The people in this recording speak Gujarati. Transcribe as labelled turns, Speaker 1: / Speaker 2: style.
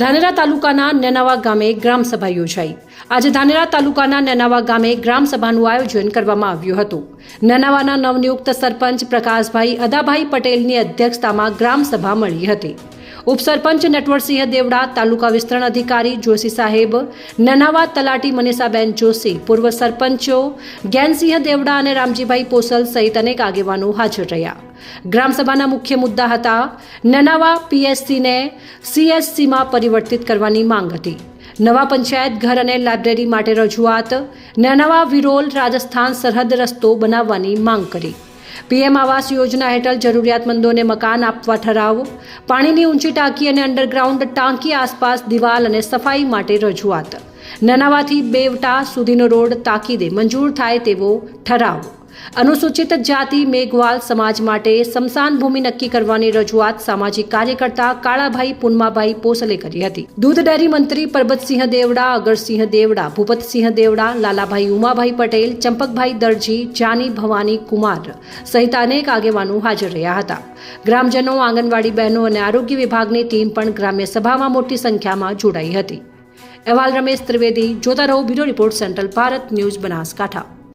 Speaker 1: ધાનેરા તાલુકાના નેનાવા ગામે ગ્રામસભા યોજાઈ. આજે ધાનેરા તાલુકાના નેનાવા ગામે ગ્રામસભાનું આયોજન કરવામાં આવ્યું હતું. નેનાવાના નવનિયુક્ત સરપંચ પ્રકાશભાઈ અદાભાઈ પટેલની અધ્યક્ષતામાં ગ્રામસભા મળી હતી. ઉપસરપંચ નટવરસિંહ દેવડા, તાલુકા વિસ્તરણ અધિકારી જોશી સાહેબ, નનાવા તલાટી મનીષાબેન જોશી, પૂર્વ સરપંચો જ્ઞાનસિંહ દેવડા અને રામજીભાઈ પોસલ સહિત અનેક આગેવાનો હાજર રહ્યા. ગ્રામસભાના મુખ્ય મુદ્દા હતા નનાવા પીએસસીને સીએસસીમાં પરિવર્તિત કરવાની માંગ હતી. નવા પંચાયત ઘર અને લાઇબ્રેરી માટે રજૂઆત, નનાવા વિરોલ રાજસ્થાન સરહદ રસ્તો બનાવવાની માંગ કરી. પીએમ આવાસ યોજના હેઠળ જરૂરિયાતમંદોને મકાન આપવા ઠરાવ. પાણીની ઊંચી ટાંકી અને અંડરગ્રાઉન્ડ ટાંકી આસપાસ દિવાલ અને સફાઈ માટે રજૂઆત. નનાવાથી બેવટા સુધીનો રોડ તાકીદે મંજૂર થાય તેવો ઠરાવ. અનુસૂચિત જાતિ, મેઘવાલ સમાજ માટે સ્મશાન ભૂમિ નક્કી કરવાની રજૂઆત સામાજિક કાર્યકર્તા કાળાભાઈ પુનમાભાઈ પોસલે કરી હતી. દૂધ ડેરી મંત્રી પરબતસિંહ દેવડા, અગરસિંહ દેવડા, ભૂપતસિંહ દેવડા, લાલાભાઈ ઉમાભાઈ પટેલ, ચંપકભાઈ દરજી, જાની ભવાની કુમાર સહિત અનેક આગેવાનો હાજર રહ્યા હતા. ગ્રામજનો, આંગણવાડી બહેનો અને આરોગ્ય વિભાગની ટીમ પણ ગ્રામ્ય સભામાં મોટી સંખ્યામાં જોડાઈ હતી. અહેવાલ રમેશ ત્રિવેદી, જોતા રહો bureau report central Bharat news Banaskantha.